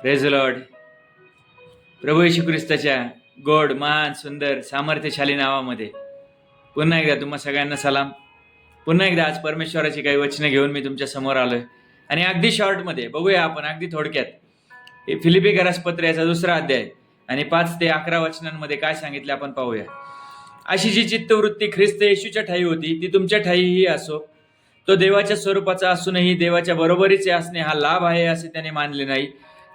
Praise Lord प्रभू येशू ख्रिस्ताच्या गोड महान सुंदर सामर्थ्यशाली नावामध्ये पुन्हा एकदा तुम्हा सगळ्यांना सलाम. पुन्हा एकदा आज परमेश्वराची काही वचनं घेऊन मी तुमच्यासमोर आलोय. आणि अगदी शॉर्टमध्ये बघूया आपण अगदी थोडक्यात. हे फिलिपी पत्र याचा दुसरा अध्याय आणि पाच ते अकरा वचनांमध्ये काय सांगितले आपण पाहूया. अशी जी चित्तवृत्ती ख्रिस्त येशूच्या ठाई होती ती तुमच्या ठाईही असो. तो देवाच्या स्वरूपाचा असूनही देवाच्या बरोबरीचे असणे हा लाभ आहे असे त्याने मानले नाही.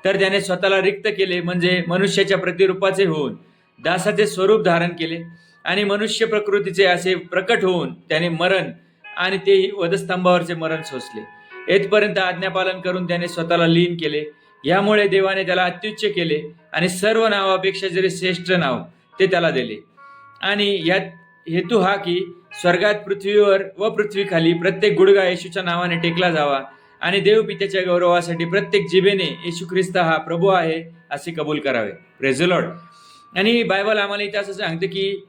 तर त्याने स्वतःला रिक्त केले म्हणजे मनुष्याच्या प्रतिरूपाचे होऊन दासाचे स्वरूप धारण केले आणि मनुष्य प्रकृतीचे असे प्रकट होऊन त्याने मरण आणि तेही वधस्तंभावरचे मरण सोसले. येथपर्यंत आज्ञापालन करून त्याने स्वतःला लीन केले. यामुळे देवाने त्याला अत्युच्च केले आणि सर्व नावापेक्षा जरी श्रेष्ठ नाव ते त्याला दिले. आणि यात हेतू हा की स्वर्गात पृथ्वीवर व पृथ्वीखाली प्रत्येक गुडगा येशूच्या नावाने टेकला जावा आणि देवपित्याच्या गौरवासाठी प्रत्येक जिभेने येशू ख्रिस्त हा प्रभू आहे असे कबूल करावे. प्रेझलॉड आणि बायबल आम्हाला इथे असं सांगतं की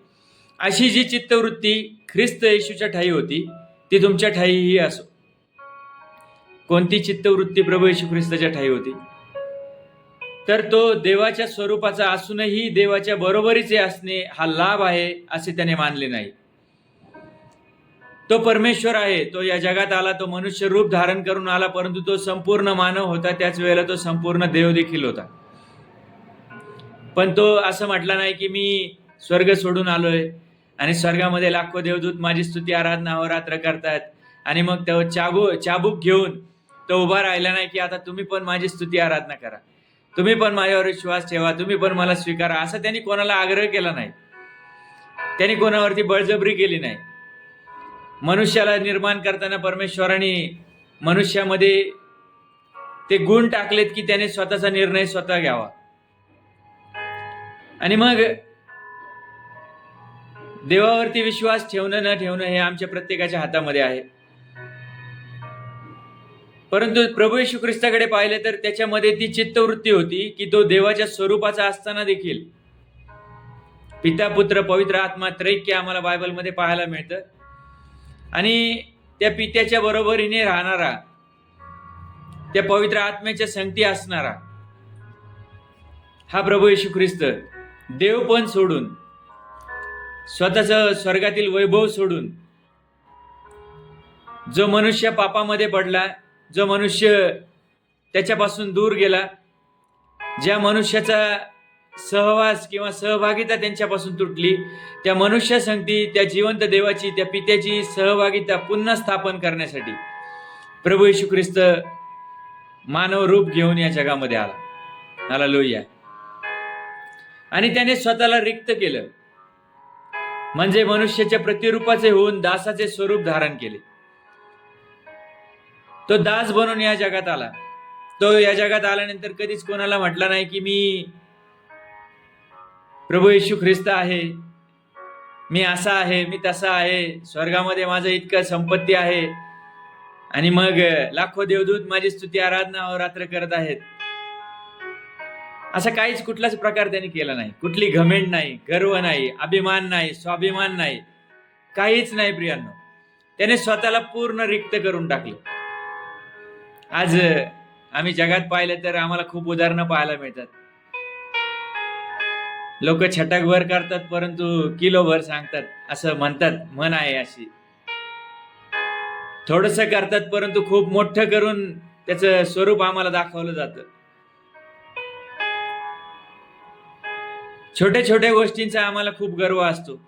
अशी जी चित्तवृत्ती ख्रिस्त येशूच्या ठाई होती ती तुमच्या ठाईही असो. कोणती चित्तवृत्ती प्रभू येशू ख्रिस्ताच्या ठाई होती? तर तो देवाच्या स्वरूपाचा असूनही देवाच्या बरोबरीचे असणे हा लाभ आहे असे त्याने मानले नाही. तो परमेश्वर आहे तो या जगात आला तो मनुष्य रूप धारण करून आला परंतु तो संपूर्ण मानव होता त्याच वेळेला तो संपूर्ण देव देखील होता. पण तो असं म्हटला नाही की मी स्वर्ग सोडून आलोय आणि स्वर्गामध्ये लाखो देवदूत माझी स्तुती आराधना अहोरात्र करतात. आणि मग तो चाबू चाबूक घेऊन तो उभा राहिला नाही की आता तुम्ही पण माझी स्तुती आराधना करा. तुम्ही पण माझ्यावर विश्वास ठेवा तुम्ही पण मला स्वीकारा. असं त्यांनी कोणाला आग्रह केला नाही. त्यांनी कोणावरती बळजबरी केली नाही. मनुष्याला निर्माण करताना परमेश्वराने मनुष्यामध्ये ते गुण टाकलेत की त्याने स्वतःचा निर्णय स्वतः घ्यावा. आणि मग देवावरती विश्वास ठेवणं न ठेवणं हे आमच्या प्रत्येकाच्या हातामध्ये आहे. परंतु प्रभू येशू ख्रिस्ताकडे पाहिलं तर त्याच्यामध्ये ती चित्तवृत्ती होती की तो देवाच्या स्वरूपाचा असताना देखील. पिता पुत्र पवित्र आत्मा त्रैक्य आम्हाला बायबलमध्ये पाहायला मिळतं. आणि त्या पित्याच्या बरोबरीने राहणारा त्या पवित्र आत्म्याच्या संगती असणारा हा प्रभू येशू ख्रिस्त देव पण सोडून स्वतःच स्वर्गातील वैभव सोडून जो मनुष्य पापामध्ये पडला जो मनुष्य त्याच्यापासून दूर गेला ज्या मनुष्याचा सहवास किंवा सहभागिता त्यांच्यापासून तुटली. त्या मनुष्य संगती त्या जिवंत देवाची त्या पित्याची सहभागिता पुन्हा स्थापन करण्यासाठी प्रभू येशू ख्रिस्त मानव रूप घेऊन या जगामध्ये आला. आला लोहिया आणि त्याने स्वतःला रिक्त केलं. म्हणजे मनुष्याच्या प्रतिरूपाचे होऊन दासाचे स्वरूप धारण केले. तो दास बनून या जगात आला. तो या जगात आल्यानंतर कधीच कोणाला म्हटला नाही की मी प्रभू येशू ख्रिस्त आहे. मी असा आहे मी तसा आहे. स्वर्गामध्ये माझं इतकं संपत्ती आहे. आणि मग लाखो देवदूत माझी स्तुती आराधना रात्र करत आहेत. असा काहीच कुठलाच प्रकार त्यांनी केला नाही. कुठली घमेंड नाही गर्व नाही अभिमान नाही स्वाभिमान नाही. काहीच नाही प्रियांनो. त्याने स्वतःला पूर्ण रिक्त करून टाकलं. आज आम्ही जगात पाहिलं तर आम्हाला खूप उदाहरणं पाहायला मिळतात. लोक छटकभर करतात परंतु किलोभर सांगतात असं म्हणतात मन आहे अशी. थोडस करतात परंतु खूप मोठं करून त्याचं स्वरूप आम्हाला दाखवलं जातं. छोट्या छोट्या गोष्टींचा आम्हाला खूप गर्व असतो.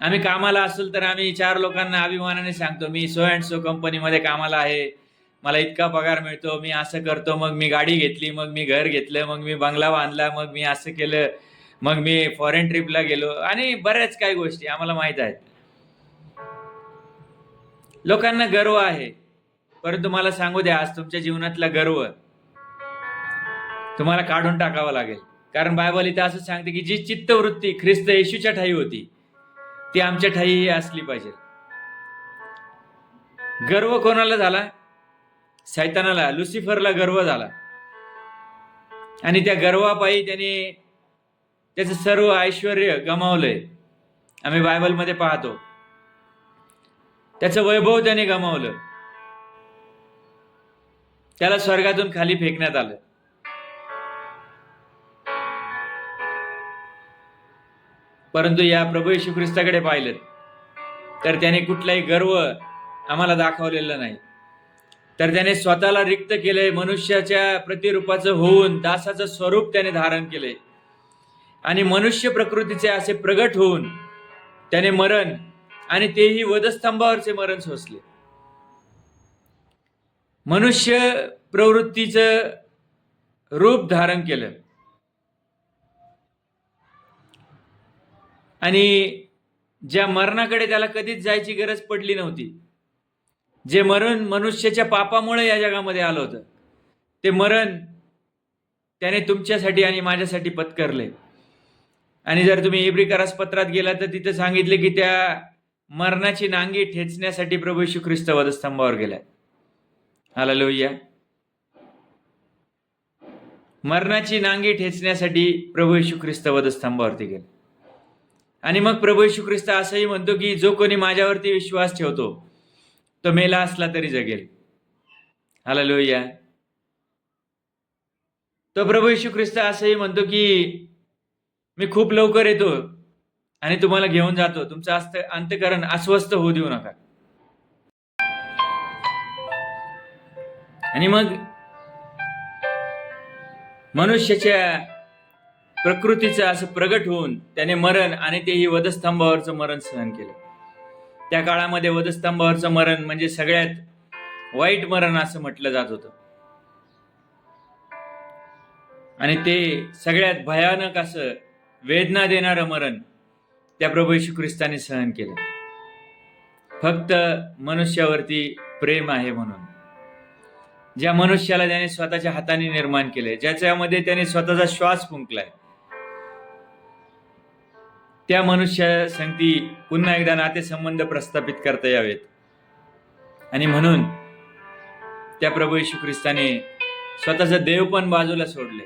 आम्ही कामाला असेल तर आम्ही चार लोकांना अभिमानाने सांगतो मी सो अँड सो कंपनीमध्ये कामाला आहे. मला इतका पगार मिळतो मी असं करतो मग मी गाडी घेतली मग मी घर घेतलं मग मी बंगला बांधला मग मी असं केलं मग मी फॉरेन ट्रिपला गेलो आणि बऱ्याच काही गोष्टी आम्हाला माहीत आहेत. लोकांना गर्व आहे. परंतु मला सांगू द्या आज तुमच्या जीवनातला गर्व तुम्हाला काढून टाकावा लागेल. कारण बायबल इथं असं सांगते की जी चित्तवृत्ती ख्रिस्त येशूच्या ठाई होती ती आमच्या ठाई असली पाहिजे. गर्व कोणाला झाला? सैतानाला लुसिफरला गर्व झाला. आणि त्या गर्वापायी त्याने त्याचं सर्व ऐश्वर गमावलंय. आम्ही बायबलमध्ये पाहतो. त्याचं वैभव त्याने गमावलं. त्याला स्वर्गातून खाली फेकण्यात आलं. परंतु या प्रभू येशू ख्रिस्ताकडे पाहिलं तर त्याने कुठलाही गर्व आम्हाला दाखवलेला नाही. तर त्याने स्वतःला रिक्त केले मनुष्याच्या प्रतिरूपाचं होऊन दासाचं स्वरूप त्याने धारण केले आणि मनुष्य प्रकृतीचे असे प्रगट होऊन त्याने मरण आणि तेही वधस्तंभावरचे मरण सोसले. मनुष्य प्रवृत्तीचं रूप धारण केलं. आणि ज्या मरणाकडे त्याला कधीच जायची गरज पडली नव्हती जे मरण मनुष्याच्या पापामुळे या जगामध्ये आलं होतं ते मरण त्याने तुमच्यासाठी आणि माझ्यासाठी पत्करले. आणि जर तुम्ही इब्रिकारास पत्रात गेला तर तिथं सांगितले की त्या मरणाची नांगी ठेचण्यासाठी प्रभू येशू ख्रिस्त वधस्तंभावर गेलाय. आला लोहिया मरणाची नांगी ठेचण्यासाठी प्रभू येशू ख्रिस्त वधस्तंभावरती गेले. आणि मग प्रभू येशू ख्रिस्त असंही म्हणतो की जो कोणी माझ्यावरती विश्वास ठेवतो तो मेला असला तरी जगेल. आला लोहिया तो प्रभू येशू ख्रिस्त असंही म्हणतो की मी खूप लवकर येतो आणि तुम्हाला घेऊन जातो. तुमचं अस्त अंतकरण अस्वस्थ होऊ देऊ नका. आणि मग मनुष्याच्या प्रकृतीचं असं प्रगट होऊन त्याने मरण आणि तेही वधस्तंभावरचं मरण सहन केलं. त्या काळामध्ये वधस्तंभावरचं मरण म्हणजे सगळ्यात वाईट मरण असं म्हटलं जात होतं. आणि ते सगळ्यात भयानक असं वेदना देणारं मरण त्या प्रभू येशू ख्रिस्ताने सहन केलं. फक्त मनुष्यावरती प्रेम आहे म्हणून. ज्या मनुष्याला त्याने स्वतःच्या हाताने निर्माण केले ज्याच्यामध्ये त्याने स्वतःचा श्वास फुंकलाय त्या मनुष्या संगती पुन्हा एकदा नातेसंबंध प्रस्थापित करता यावेत. आणि म्हणून त्या प्रभू येशू ख्रिस्ताने स्वतःचं देव पण बाजूला सोडले.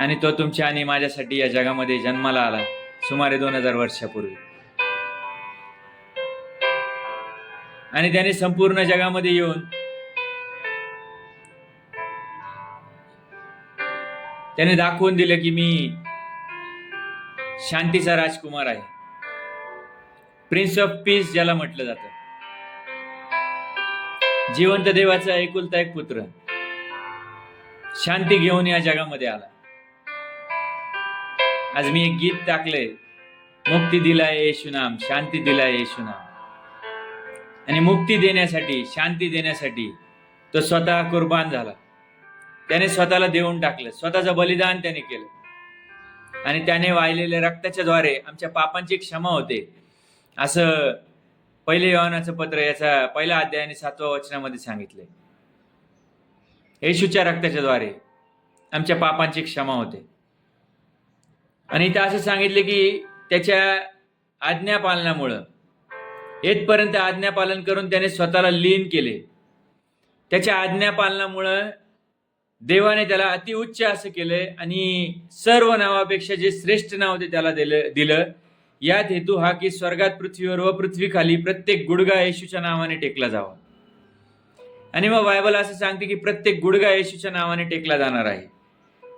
आणि तो तुमच्या आणि माझ्यासाठी या जगामध्ये जन्माला आला सुमारे दोन हजार वर्षापूर्वी. आणि त्याने संपूर्ण जगामध्ये येऊन त्याने दाखवून दिलं की मी शांतीचा राजकुमार आहे. प्रिन्स ऑफ पीस ज्याला म्हटलं जातं. जिवंत देवाचा एकुलता एक पुत्र. शांती घेऊन या जगामध्ये आला. आज मी एक गीत टाकले मुक्ती दिलाय येशुनाम शांती दिलाय येशुनाम आणि मुक्ती देण्यासाठी शांती देण्यासाठी तो स्वतः कुर्बान झाला. त्याने स्वतःला देऊन टाकलं. स्वतःचं बलिदान त्याने केलं. आणि त्याने वाहिलेल्या रक्ताच्या द्वारे आमच्या पापांची क्षमा होते. असं पहिले योनाचं पत्र याचा पहिल्या अध्यायाने सातव्या वचनामध्ये सांगितले. येशूच्या रक्ताच्या द्वारे आमच्या पापांची क्षमा होते. आणि इथं असं सांगितले की त्याच्या आज्ञापालनामुळं येथपर्यंत आज्ञापालन करून त्याने स्वतःला लीन केले. त्याच्या आज्ञापालनामुळं देवाने त्याला अतिउच्च असं केलंय आणि सर्व नावापेक्षा जे श्रेष्ठ नाव ते त्याला दिलं दिलं. यात हेतू हा की स्वर्गात पृथ्वीवर व पृथ्वीखाली प्रत्येक गुडगा येशूच्या नावाने टेकला जावा. आणि मग बायबल असं सांगते की प्रत्येक गुडगा येशूच्या नावाने टेकला जाणार आहे.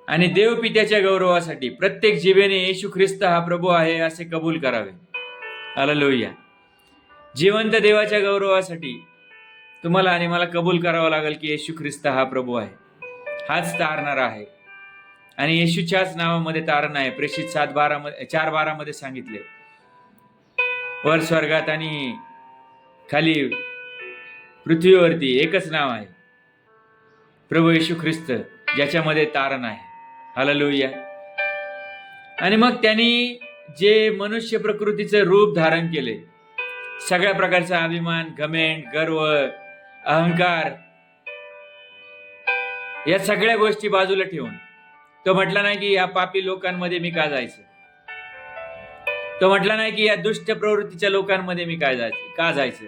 आणि देव पित्याच्या गौरवासाठी प्रत्येक जीवेने येशू ख्रिस्त हा प्रभू आहे असे कबूल करावे. आला लोहिया जिवंत देवाच्या गौरवासाठी तुम्हाला आणि मला कबूल करावं लागेल की येशू ख्रिस्त हा प्रभू आहे. हाच तारणारा आहे. आणि येशूच्याच नावामध्ये तारण आहे. प्रेषित सात बारा मध्ये चार बारा मध्ये सांगितले. वर स्वर्गात आणि खाली पृथ्वीवरती एकच नाव आहे. प्रभू येशू ख्रिस्त ज्याच्यामध्ये तारण आहे. हालेलुया. आणि मग त्यांनी जे मनुष्य प्रकृतीचं रूप धारण केले सगळ्या प्रकारचा अभिमान घमेंट गर्व अहंकार या सगळ्या गोष्टी बाजूला ठेवून. तो म्हटला नाही की या पापी लोकांमध्ये मी का जायचं? तो म्हटला नाही की या दुष्ट प्रवृत्तीच्या लोकांमध्ये मी काय जायचं? का जायचं?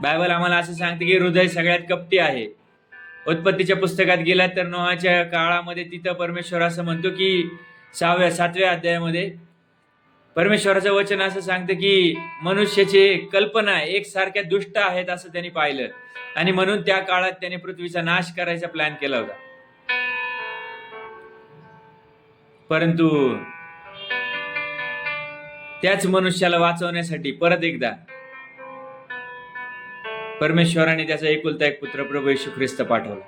बायबल आम्हाला असं सांगते की हृदय सगळ्यात कपटी आहे. उत्पत्तीच्या पुस्तकात गेलात तर नोहाच्या काळामध्ये तिथं परमेश्वर असं म्हणतो की सहाव्या सातव्या अध्यायामध्ये परमेश्वराचं वचन असं सांगतं की मनुष्याची कल्पना एकसारख्या दुष्ट आहेत असं त्यांनी पाहिलं. आणि म्हणून त्या काळात त्याने पृथ्वीचा नाश करायचा प्लॅन केला होता. परंतु त्याच मनुष्याला वाचवण्यासाठी परत एकदा परमेश्वराने त्याचा एकुलता एक पुत्र प्रभू येशू ख्रिस्त पाठवला.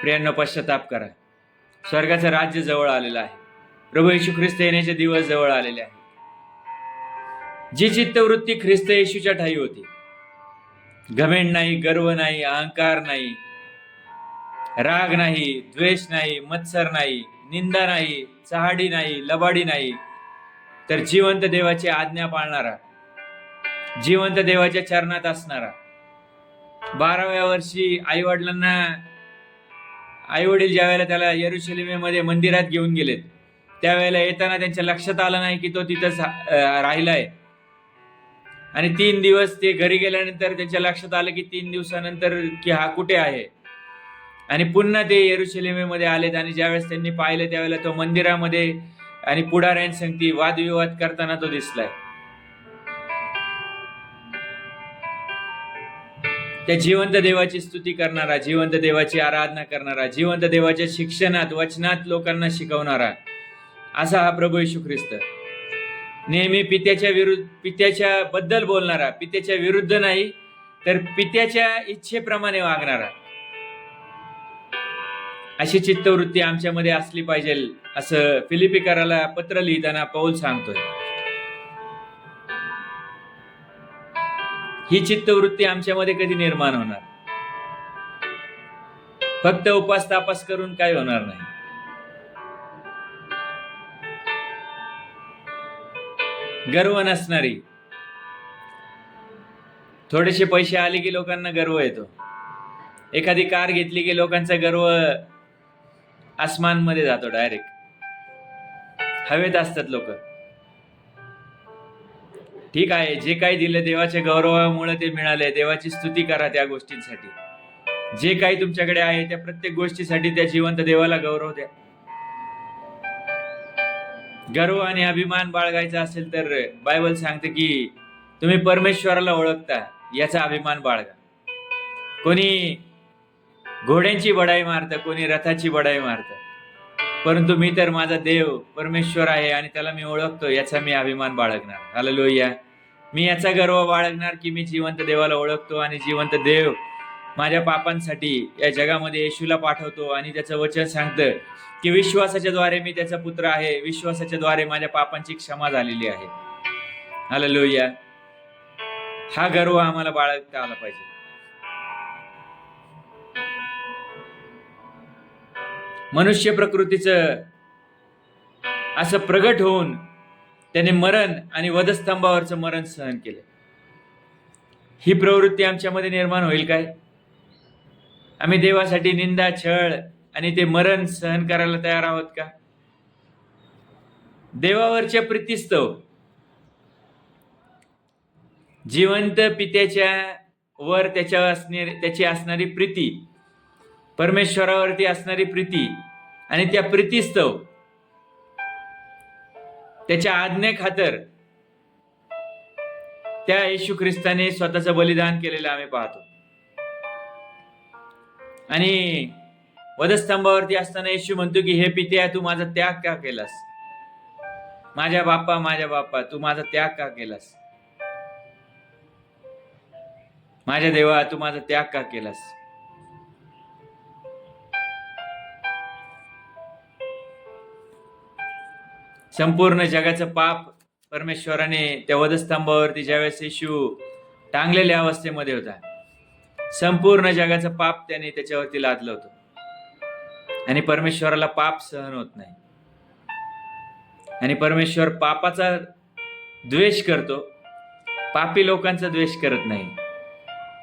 प्रियांना पश्चाताप करा. स्वर्गाचं राज्य जवळ आलेलं आहे. प्रभू येशू ख्रिस्त येण्याचे दिवस जवळ आलेले आहे. जी चित्तवृत्ती ख्रिस्त येशूच्या ठाई होती घमेंड नाही गर्व नाही अहंकार नाही. राग नाही द्वेष नाही मत्सर नाही निंदा नाही चहाडी नाही लबाडी नाही. तर जिवंत देवाची आज्ञा पाळणारा जिवंत देवाच्या चरणात असणारा बाराव्या वर्षी आई वडिलांना आई वडील ज्या वेळेला त्याला येरुशलेमेमध्ये मंदिरात घेऊन गेलेत त्यावेळेला येताना त्यांच्या लक्षात आलं नाही की तो तिथंच राहिलाय. आणि तीन दिवस ते घरी गेल्यानंतर त्यांच्या लक्षात आलं की तीन दिवसानंतर की हा कुठे आहे? आणि पुन्हा ते येरुशलेमेमध्ये आलेत आणि ज्यावेळेस त्यांनी पाहिलं त्यावेळेला तो मंदिरामध्ये आणि पुढाऱ्यांसंगती वादविवाद करताना तो दिसलाय. त्या जिवंत देवाची स्तुती करणारा जिवंत देवाची आराधना करणारा जिवंत देवाच्या शिक्षणात वचनात लोकांना शिकवणारा असा हा प्रभू येशू ख्रिस्त. नेहमी पित्याच्या विरुद्ध पित्याच्या बद्दल बोलणारा पित्याच्या विरुद्ध नाही तर पित्याच्या इच्छेप्रमाणे वागणारा. अशी चित्तवृत्ती आमच्यामध्ये असली पाहिजे असं फिलिपिकाराला पत्र लिहिताना पौल सांगतोय. ही चित्तवृत्ती आमच्यामध्ये कधी निर्माण होणार? फक्त उपास तापास करून काय होणार नाही? गर्व नसणारी थोडेसे पैसे आले की लोकांना गर्व येतो. एखादी कार घेतली की लोकांचा गर्व आसमानमध्ये जातो डायरेक्ट हवेत असतात लोक. ठीक आहे जे काही दिलं देवाच्या गौरवामुळे ते मिळाले देवाची स्तुती करा त्या गोष्टींसाठी. जे काही तुमच्याकडे आहे त्या प्रत्येक गोष्टीसाठी त्या जिवंत देवाला गौरव द्या. गर्व आणि अभिमान बाळगायचा असेल तर बायबल सांगते की तुम्ही परमेश्वराला ओळखता याचा अभिमान बाळगा. कोणी घोड्यांची बडाई मारतं कोणी रथाची बडाई मारतं. परंतु मी तर माझा देव परमेश्वर आहे आणि त्याला मी ओळखतो याचा मी अभिमान बाळगणार. हालेलुया मी याचा गर्व बाळगणार की मी जिवंत देवाला ओळखतो आणि जिवंत देव माझ्या पापांसाठी या जगामध्ये येशूला पाठवतो आणि त्याचं वचन सांगतं की विश्वासाच्या द्वारे मी त्याचा पुत्र आहे. विश्वासाच्या द्वारे माझ्या पापांची क्षमा झालेली आहे. हालेलुया हा गर्व आम्हाला बाळगता आला पाहिजे. मनुष्य प्रकृतीचं असं प्रगट होऊन त्याने मरण आणि वधस्तंभावरचं मरण सहन केलं. ही प्रवृत्ती आमच्यामध्ये निर्माण होईल काय? आम्ही देवासाठी निंदा छळ आणि ते मरण सहन करायला तयार आहोत का? देवावरच्या प्रीतिस्तव. जिवंत पित्याच्या वर त्याच्या त्याची असणारी प्रीती परमेश्वरावरती असणारी प्रीती आणि त्या प्रीतीस्तव. त्याच्या आज्ञे खातर त्या येशू ख्रिस्ताने स्वतःचं बलिदान केलेलं आम्ही पाहतो. आणि वधस्तंभावरती असताना येशू म्हणतो की हे पित्या तू माझा त्याग का केलास? माझ्या बाप्पा माझ्या बाप्पा तू माझा त्याग का केलास? माझ्या देवा तू माझा त्याग का केलास? संपूर्ण जगाचं पाप परमेश्वराने त्या वधस्तंभावरती ज्यावेळेस येशू टांगलेल्या अवस्थेमध्ये होता संपूर्ण जगाचं पाप त्याने त्याच्यावरती लादलं होतं. आणि परमेश्वराला पाप सहन होत नाही. आणि परमेश्वर पापाचा द्वेष करतो. पापी लोकांचा द्वेष करत नाही.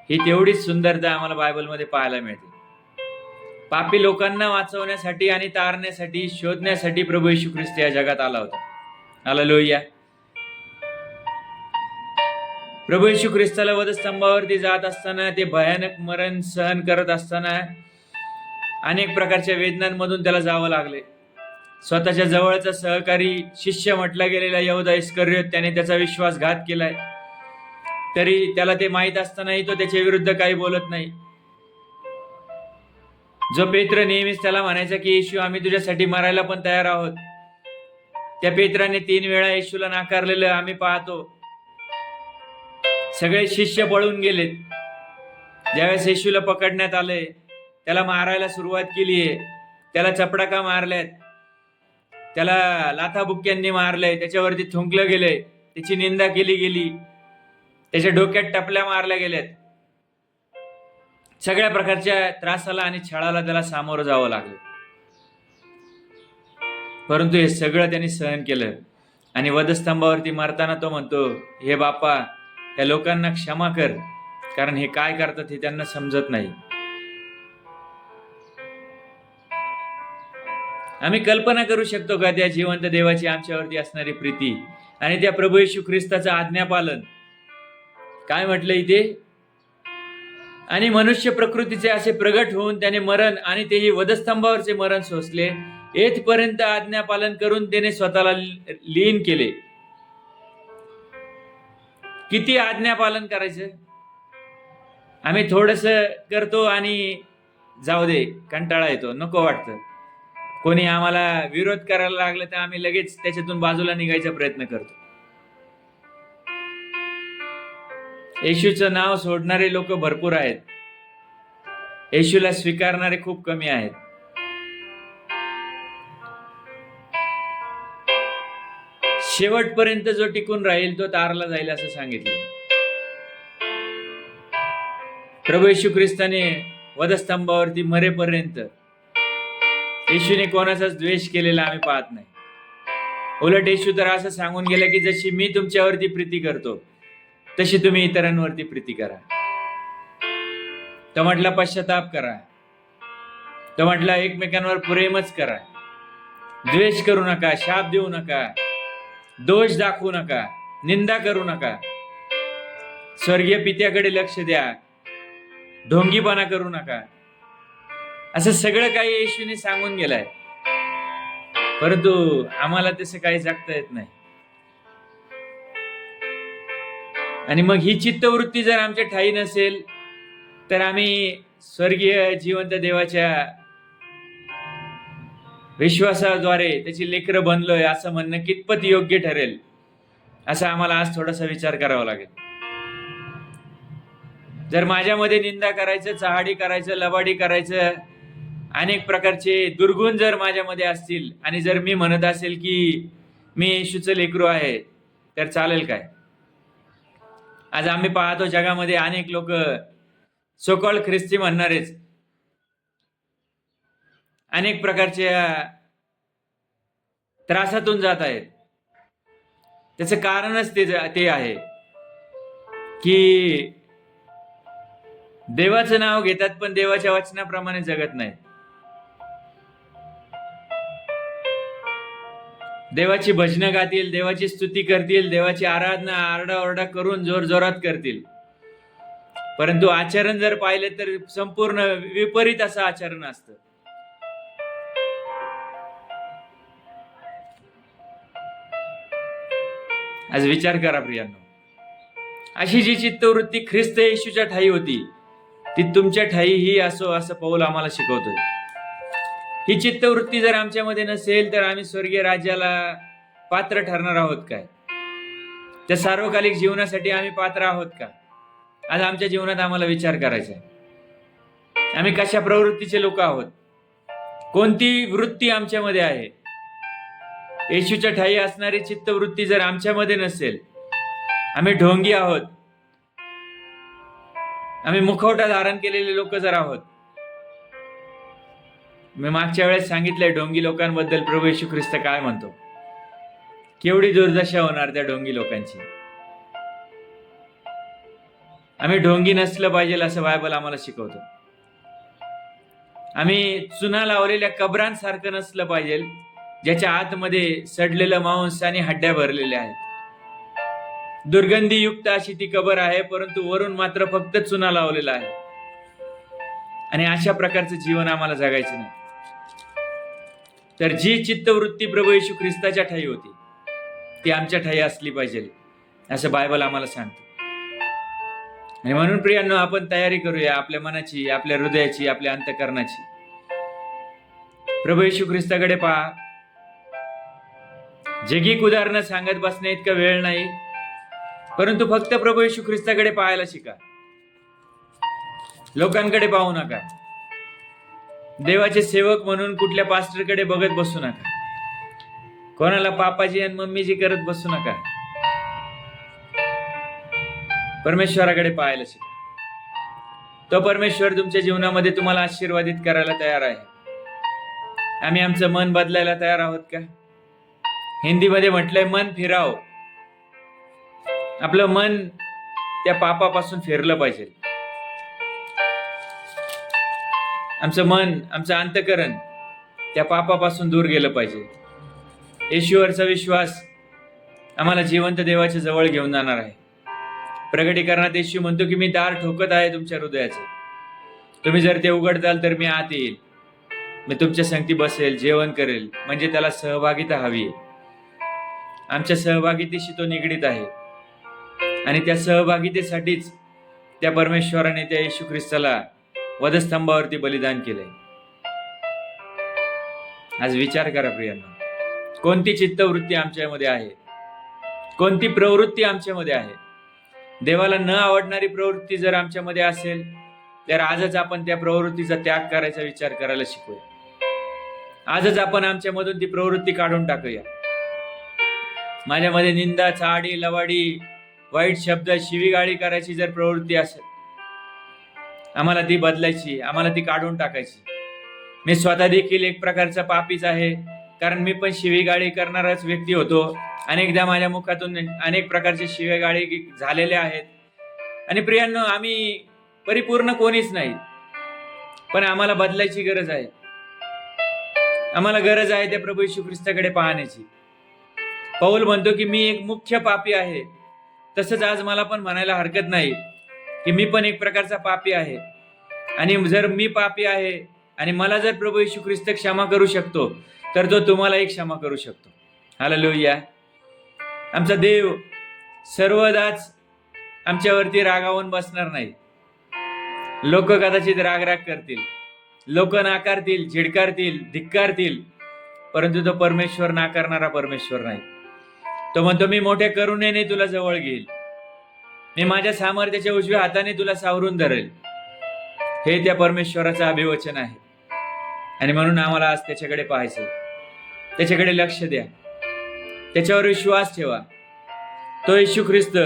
ही तेवढीच सुंदरता आम्हाला बायबलमध्ये पाहायला मिळते. पापी लोकांना वाचवण्यासाठी आणि तारण्यासाठी शोधण्यासाठी प्रभू येशू ख्रिस्त या जगात आला होता. आला लोहिया प्रभू येशू ख्रिस्ताला वधस्तंभावरती जात असताना ते भयानक मरण सहन करत असताना अनेक प्रकारच्या वेदनांमधून त्याला जावं लागले. स्वतःच्या जवळचा सहकारी शिष्य म्हटला गेलेला यवदा इस्कर्योत त्याने त्याचा विश्वासघात केलाय. तरी त्याला ते माहीत असतानाही तो त्याच्या विरुद्ध काही बोलत नाही. जो पेत्र नेहमीच त्याला म्हणायचा की येशू आम्ही तुझ्यासाठी मरायला पण तयार आहोत. त्या पेत्राने तीन वेळा येशूला नाकारलेलं आम्ही पाहतो. सगळे शिष्य पळून गेलेत. ज्यावेळेस येशूला पकडण्यात आलंय त्याला मारायला सुरुवात केलीये त्याला चपडाका मारल्यात. त्याला लाथाबुक्क्यांनी मारलंय. त्याच्यावरती थुंकलं गेलंय. त्याची निंदा केली गेली. त्याच्या डोक्यात टपल्या मारल्या गेल्यात. सगळ्या प्रकारच्या त्रासाला आणि छळाला त्याला सामोरं जावं लागलं. परंतु हे सगळं त्यांनी सहन केलं. आणि वधस्तंभावरती मारताना तो म्हणतो हे बापा या लोकांना क्षमा कर कारण हे काय करतात हे त्यांना समजत नाही. आम्ही कल्पना करू शकतो का त्या जिवंत देवाची आमच्यावरती असणारी प्रीती आणि त्या प्रभू येशू ख्रिस्ताचं आज्ञापालन? काय म्हटलं इथे? आणि मनुष्य प्रकृतीचे असे प्रगट होऊन त्याने मरण आणि तेही वधस्तंभावरचे मरण सोसले येथपर्यंत आज्ञापालन करून त्याने स्वतःला लीन केले. किती आज्ञा पालन करायचं? आम्ही थोडस करतो आणि जाऊ दे कंटाळा येतो नको वाटतं. कोणी आम्हाला विरोध करायला लागलं तर आम्ही लगेच त्याच्यातून बाजूला निघायचा प्रयत्न करतो. येशूचं नाव सोडणारे लोक भरपूर आहेत. येशूला स्वीकारणारे खूप कमी आहेत. शेवटपर्यंत जो टिकून राहील तो तारला जाईल असं सांगितलं. प्रभू येशू ख्रिस्ताने वधस्तंभावरती मरेपर्यंत येशूने कोणाचाच द्वेष केलेला आम्ही पाहत नाही. उलट येशू तर असं सांगून गेलं की जशी मी तुमच्यावरती प्रीती करतो तशी तुम्ही इतरांवरती प्रीती करा. तो म्हटला पश्चाताप करा. तो म्हटला एकमेकांवर प्रेमच करा. द्वेष करू नका शाप देऊ नका. दोष दाखवू नका निंदा करू नका. स्वर्गीय पित्याकडे लक्ष द्या ढोंगीपणा करू नका. असं सगळं काही येशूने सांगून गेलाय. परंतु आम्हाला तसं काही जगता येत नाही. आणि मग ही चित्तवृत्ती जर आमच्या ठाई नसेल तर आम्ही स्वर्गीय जिवंत देवाच्या विश्वासाद्वारे त्याची लेकरं बनलोय असं म्हणणं कितपत योग्य ठरेल? असं आम्हाला आज थोडासा विचार करावा लागेल. जर माझ्यामध्ये निंदा करायचं चहाडी करायचं लबाडी करायचं अनेक प्रकारचे दुर्गुण जर माझ्यामध्ये असतील आणि जर मी म्हणत असेल की मी येशूचं लेकरू आहे तर चालेल काय? आज आम्ही पाहतो जगामध्ये अनेक लोक सोकॉल ख्रिस्ती म्हणणारेच अनेक प्रकारच्या त्रासातून जात आहेत. त्याचं कारणच ते ते आहे की देवाचं नाव घेतात पण देवाच्या वचनाप्रमाणे जगत नाही देवाची भजनं गातील देवाची स्तुती करतील देवाची आराधना आरडाओरडा करून जोर जोरात करतील. परंतु आचरण जर पाहिलं तर संपूर्ण विपरीत असं आचरण असतं. आज विचार करा प्रियांनो. अशी जी चित्तवृत्ती ख्रिस्त येशूच्या ठाई होती ती तुमच्या ठाई ही असो असं पौल आम्हाला शिकवतोय. ही चित्तवृत्ती जर आमच्यामध्ये नसेल तर आम्ही स्वर्गीय राज्याला पात्र ठरणार आहोत काय? त्या सार्वकालिक जीवनासाठी आम्ही पात्र आहोत का? आज आमच्या जीवनात आम्हाला विचार करायचा आहे. आम्ही कशा प्रवृत्तीचे लोक आहोत? कोणती वृत्ती आमच्यामध्ये आहे? येशूच्या ठाई असणारी चित्तवृत्ती जर आमच्यामध्ये नसेल आम्ही ढोंगी आहोत. आम्ही मुखवटा धारण केलेले लोक जर आहोत. मी मागच्या वेळेस सांगितलंय ढोंगी लोकांबद्दल प्रभू येशू ख्रिस्त काय म्हणतो? केवढी दुर्दशा होणार त्या ढोंगी लोकांची? आम्ही ढोंगी नसलं पाहिजे असं बायबल आम्हाला शिकवतो. आम्ही चुना लावलेल्या कबरांसारखं नसलं पाहिजे. ज्याच्या आतमध्ये सडलेलं मांस आणि हड्ड्या भरलेल्या आहेत. दुर्गंधीयुक्त अशी ती कबर आहे परंतु वरून मात्र फक्त चुना लावलेला आहे. आणि अशा प्रकारचं जीवन आम्हाला जगायचं नाही. तर जी चित्तवृत्ती प्रभू येशू ख्रिस्ताच्या ठाई होती ती आमच्या ठाई असली पाहिजे असं बायबल आम्हाला सांगतो. आणि म्हणून प्रियांनो आपण तयारी करूया आपल्या मनाची आपल्या हृदयाची आपल्या अंतकरणाची. प्रभू येशू ख्रिस्ताकडे पहा. जगिक उदाहरणं सांगत बसण्या इतका वेळ नाही. परंतु फक्त प्रभू येशू ख्रिस्ताकडे पाहायला शिका. लोकांकडे पाहू नका. देवाचे सेवक म्हणून कुठल्या पास्टरकडे बघत बसू नका. कोणाला पापाजी आणि मम्मीजी करत बसू नका. परमेश्वराकडे पाहायला शिका. तो परमेश्वर तुमच्या जीवनामध्ये तुम्हाला आशीर्वादित करायला तयार आहे. आम्ही आमचं मन बदलायला तयार आहोत का? हिंदीमध्ये म्हटलंय मन फिराव. आपलं मन त्या पापापासून फिरलं पाहिजे. आमचं मन आमचं अंतकरण त्या पापापासून दूर गेलं पाहिजे. येशूवरचा विश्वास आम्हाला जिवंत देवाच्या जवळ घेऊन जाणार आहे. प्रगटीकरणात येशू म्हणतो की मी दार ठोकत आहे तुमच्या हृदयाचे. तुम्ही जर ते उघडताल तर मी आत येईल. मी तुमच्या संगती बसेल जेवण करेल. म्हणजे त्याला सहभागिता हवी आहे. आमच्या सहभागितेशी तो निगडीत आहे. आणि त्या सहभागितेसाठीच त्या परमेश्वराने त्या येशू ख्रिस्ताला वधस्तंभावरती बलिदान केलंय. आज विचार करा प्रियांना कोणती चित्तवृत्ती आमच्यामध्ये आहे? कोणती प्रवृत्ती आमच्यामध्ये आहे? देवाला न आवडणारी प्रवृत्ती जर आमच्यामध्ये असेल तर आजच आपण त्या प्रवृत्तीचा त्याग करायचा विचार करायला शिकूया. आजच आपण आमच्यामधून ती प्रवृत्ती काढून टाकूया. माझ्यामध्ये निंदा चाडी लवाडी वाईट शब्द शिवीगाळी करायची जर प्रवृत्ती असेल आम्हाला ती बदलायची आम्हाला ती काढून टाकायची. मी स्वतः देखील एक प्रकारचा पापीच आहे कारण मी पण शिवीगाळी करणाराच व्यक्ती होतो. अनेकदा माझ्या मुखातून अनेक प्रकारचे शिवेगाळी झालेले आहेत. आणि प्रियांनो आम्ही परिपूर्ण कोणीच नाही पण आम्हाला बदलायची गरज आहे. आम्हाला गरज आहे त्या प्रभू येशू ख्रिस्ताकडे पाहण्याची. पौल म्हणतो की मी एक मुख्य पापी आहे. तसंच आज मला पण म्हणायला हरकत नाही की मी पण एक प्रकारचा पापी आहे. आणि जर मी पापी आहे आणि मला जर प्रभू येशू ख्रिस्त क्षमा करू शकतो तर तो तुम्हालाही क्षमा करू शकतो. हालेलुया आमचा देव सर्वदाच आमच्यावरती रागावून बसणार नाही. लोक कदाचित रागराग करतील. लोक नाकारतील झिडकारतील धिक्कारतील. परंतु तो परमेश्वर नाकारणारा परमेश्वर नाही. तो म्हणतो मी मोठ्या करुणेने तुला जवळ घेईल. मी माझ्या सामर्थ्याच्या उजव्या हाताने तुला सावरून धरेल. हे त्या परमेश्वराचं अभिवचन आहे. आणि म्हणून आम्हाला आज त्याच्याकडे पाहायचं त्याच्याकडे लक्ष द्या. त्याच्यावर विश्वास ठेवा. तो येशू ख्रिस्त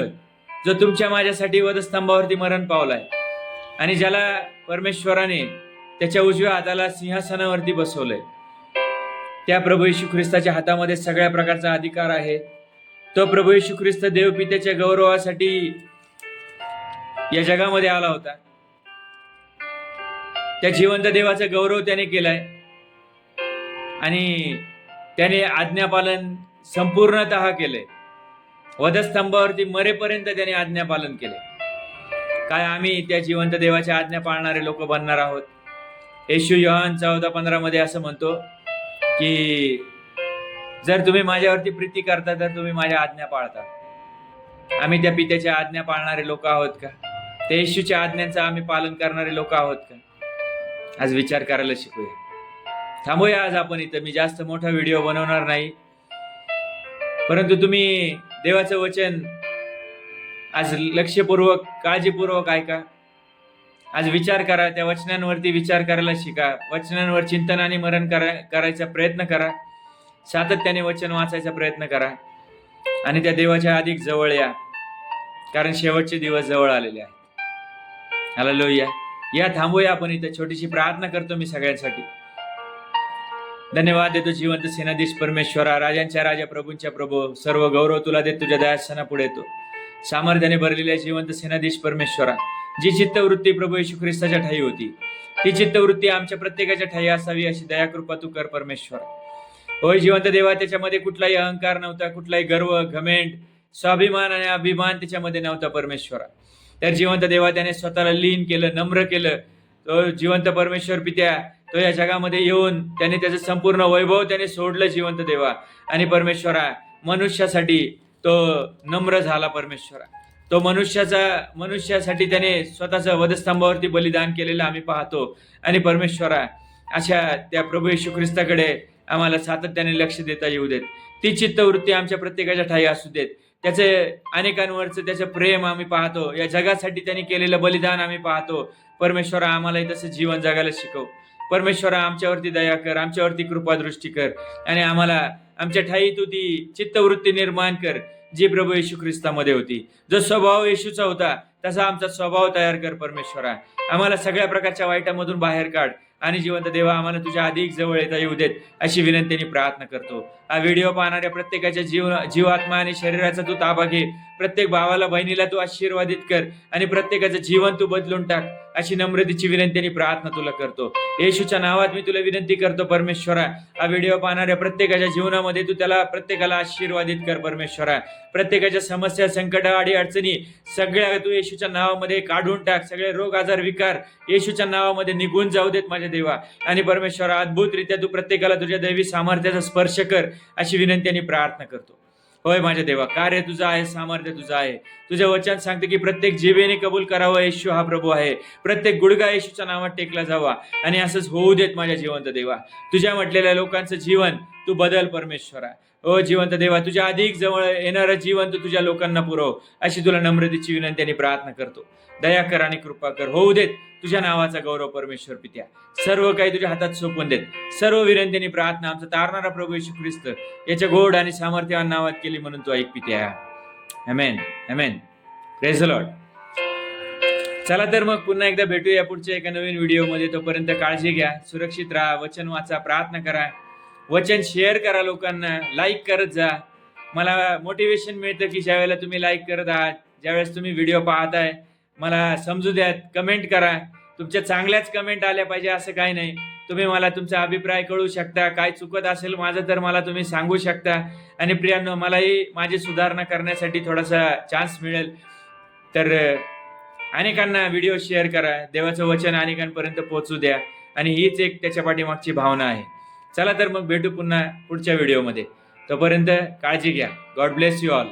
जो तुमच्या माझ्यासाठी वधस्तंभावरती मरण पावलाय आणि ज्याला परमेश्वराने त्याच्या उजव्या हाताला सिंहासनावरती बसवलंय. त्या प्रभू येशू ख्रिस्ताच्या हातामध्ये सगळ्या प्रकारचा अधिकार आहे. तो प्रभू येशू ख्रिस्त देवपित्याच्या गौरवासाठी या जगामध्ये आला होता. त्या जिवंत देवाचा गौरव त्याने केलाय. आणि त्याने आज्ञापालन संपूर्णत केलंय. वधस्तंभावरती मरेपर्यंत त्याने आज्ञापालन केले काय आम्ही त्या जिवंत देवाच्या आज्ञा पाळणारे लोक बनणार आहोत? येशू योहान चौदा पंधरा मध्ये असं म्हणतो की जर तुम्ही माझ्यावरती प्रीती करता तर तुम्ही माझ्या आज्ञा पाळता. आम्ही त्या पित्याच्या आज्ञा पाळणारे लोक आहोत का? त्या येशूच्या आज्ञांचं आम्ही पालन करणारे लोक आहोत का? आज विचार करायला शिकूया. थांबूया आज आपण इथं. मी जास्त मोठा व्हिडिओ बनवणार नाही. परंतु तुम्ही देवाचं वचन आज लक्षपूर्वक काळजीपूर्वक ऐका. आज विचार करा त्या वचनांवरती विचार करायला शिका. वचनांवर चिंतन आणि मरण करा करायचा प्रयत्न करा. सातत्याने वचन वाचायचा प्रयत्न करा. आणि त्या देवाच्या अधिक जवळ या. कारण शेवटचे दिवस जवळ आलेले आहेत. आला लो या थांबूया आपण इथं. छोटीशी प्रार्थना करतो मी सगळ्यांसाठी. धन्यवाद देतो जिवंत सेनाधीश परमेश्वरा राजांच्या राजा प्रभूंच्या प्रभू. सर्व गौरव तुला देत तुझ्या दयासना पुढे येतो. सामर्थ्याने भरलेल्या जिवंत सेनाधीश परमेश्वरा जी चित्तवृत्ती प्रभू येशू ख्रिस्ताच्या ठाई होती. ती चित्तवृत्ती आमच्या प्रत्येकाच्या ठाई असावी अशी दयाकृपा तू कर परमेश्वर. होय जिवंत देवा त्याच्यामध्ये कुठलाही अहंकार नव्हता कुठलाही गर्व घमेंट स्वाभिमान आणि अभिमान त्याच्यामध्ये नव्हता परमेश्वरा. तर जिवंत देवा त्याने स्वतःला लीन केलं नम्र केलं. तो जिवंत परमेश्वर पित्या तो या जगामध्ये येऊन त्याने त्याचं संपूर्ण वैभव त्याने सोडलं जिवंत देवा. आणि परमेश्वरा मनुष्यासाठी तो नम्र झाला परमेश्वरा. तो मनुष्याचा मनुष्यासाठी त्याने स्वतःचं वधस्तंभावरती बलिदान केलेलं आम्ही पाहतो. आणि परमेश्वरा अशा त्या प्रभू येशू ख्रिस्ताकडे आम्हाला सातत्याने लक्ष देता येऊ देत. ती चित्तवृत्ती आमच्या प्रत्येकाच्या ठाई असू देत. त्याचे अनेकांवरचं त्याचं प्रेम आम्ही पाहतो. या जगासाठी त्यांनी केलेलं बलिदान आम्ही पाहतो. परमेश्वरा आम्हालाही तसं जीवन जगायला शिकव. परमेश्वरा आमच्यावरती दया कर आमच्यावरती कृपादृष्टी कर. आणि आम्हाला आमच्या ठाई तू ती चित्तवृत्ती निर्माण कर जी प्रभू येशू ख्रिस्तामध्ये होती. जो स्वभाव येशूचा होता तसा आमचा स्वभाव तयार कर परमेश्वरा. आम्हाला सगळ्या प्रकारच्या वाईटामधून बाहेर काढ. आणि जिवंत देवा आम्हाला तुझ्या अधिक जवळ येता येऊ देत अशी विनंतीने प्रार्थना करतो. हा व्हिडिओ पाहणाऱ्या प्रत्येकाच्या जीव जीवात्मा आणि शरीराचा तू ताबा घे. प्रत्येक भावाला बहिणीला तू आशीर्वादित कर आणि प्रत्येकाचं जीवन तू बदलून टाक अशी नम्रतेची विनंती आणि प्रार्थना तुला करतो. येशूच्या नावात मी तुला विनंती करतो परमेश्वरा हा व्हिडिओ पाहणाऱ्या प्रत्येकाच्या जीवनामध्ये तू त्याला प्रत्येकाला आशीर्वादित कर परमेश्वरा. प्रत्येकाच्या समस्या संकट अडी अडचणी सगळ्या तू येशूच्या नावामध्ये काढून टाक. सगळे रोग आजार विकार येशूच्या नावामध्ये निघून जाऊ देत माझ्या देवा. आणि परमेश्वरा अद्भुतरित्या तू प्रत्येकाला तुझ्या दैवी सामर्थ्याचा स्पर्श कर अशी विनंती आणि प्रार्थना करतो. होय माझ्या देवा कार्य तुझं आहे सामर्थ्य तुझं आहे. तुझे वचन सांगते की प्रत्येक जीवेने कबूल करावं येशू हा प्रभू आहे. प्रत्येक गुडगा येशूच्या नावात टेकला जावा. आणि असंच होऊ देत माझ्या जिवंत देवा. तुझ्या म्हटलेल्या लोकांचं जीवन तू बदल परमेश्वरा ओ जिवंत देवा तुझ्या अधिक जवळ येणारं जीवन तू तुझ्या लोकांना पुरव अशी तुला नम्रतेची विनंती आणि प्रार्थना करतो. दया कर आणि कृपा कर. होऊ देत तुझ्या नावाचा गौरव परमेश्वर पित्या. सर्व काही तुझ्या हातात सोपून देत. सर्व विनंतीने प्रार्थना आमचा तारणारा प्रभू येशू ख्रिस्त याच्या गोड आणि सामर्थ्यवान नावात केली म्हणून तू ऐक पित्या. हॅमेन हॅमेन प्रेझ लॉर्ड चला तर मग पुन्हा एकदा भेटूया पुढच्या एका नवीन व्हिडिओमध्ये. तोपर्यंत काळजी घ्या सुरक्षित राहा वचन वाचा प्रार्थना करा. वचन शेअर करा लोकांना लाईक करत जा. मला मोटिवेशन मिळतं की ज्या वेळेला तुम्ही लाईक करत आहात ज्यावेळेस तुम्ही व्हिडिओ पाहताय मला समजू द्यात कमेंट करा. तुमच्या चांगल्याच कमेंट आल्या पाहिजे असं काही नाही. तुम्ही मला तुमचा अभिप्राय कळू शकता काय चुकत असेल माझं तर मला तुम्ही सांगू शकता. आणि प्रियांनो मलाही माझी सुधारणा करण्यासाठी थोडासा चान्स मिळेल. तर अनेकांना व्हिडिओ शेअर करा. देवाचं वचन अनेकांपर्यंत पोहोचू द्या. आणि हीच एक त्याच्या पाठीमागची भावना आहे. चला तर मग भेटू पुन्हा पुढच्या व्हिडिओमध्ये तोपर्यंत काळजी घ्या. God bless you all